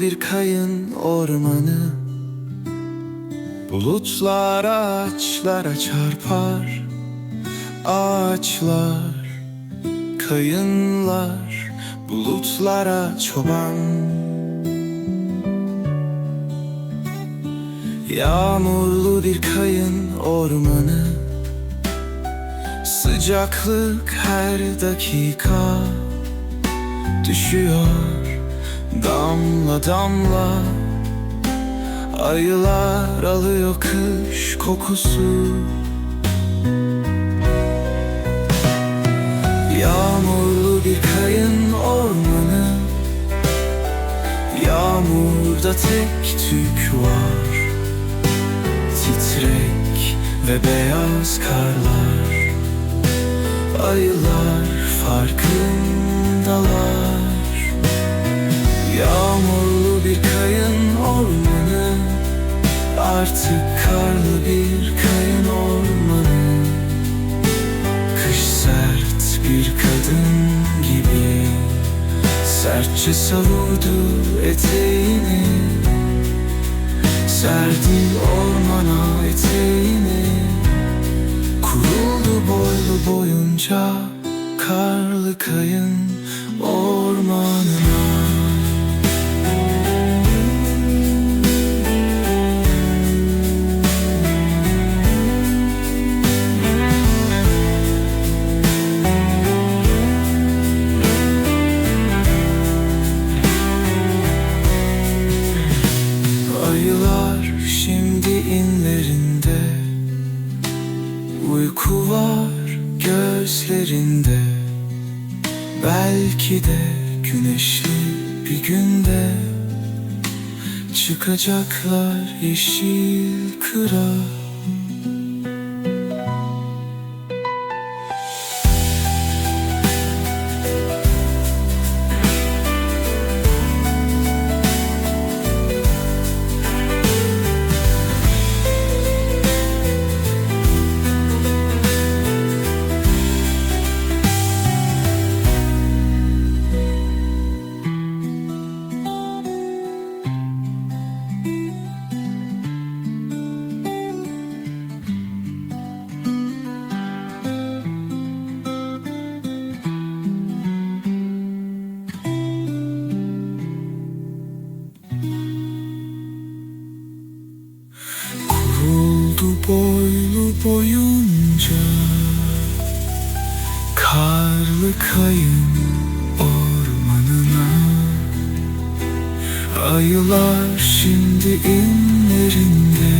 Bir kayın ormanı? Bulutlar ağaçlara çarpar Ağaçlar, kayınlar Bulutlara çoban. Yağmurlu bir kayın ormanı Sıcaklık her dakika düşüyor damla damla Ayılar alıyor kış kokusu. Yağmurlu bir kayın ormanı Yağmurda tek tük var. Titrek ve beyaz karlar Ayılar farkındalar Sertçe savurdu eteğini. Serdi ormana eteğini. Kuruldu boylu boyunca Karlı kayın. Ormanına Uyku var gözlerinde. Belki de güneşli bir günde Çıkacaklar yeşil kıra boylu boyunca Karlı kayın ormanına. Ayılar şimdi inlerinde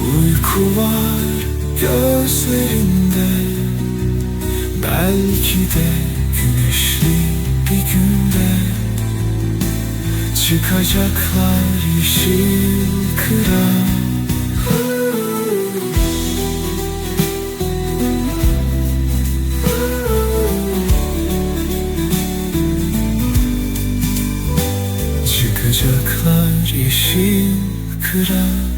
Uyku var gözlerinde. Belki de güneşli bir günde Çıkacaklar yeşil kıra 시 그라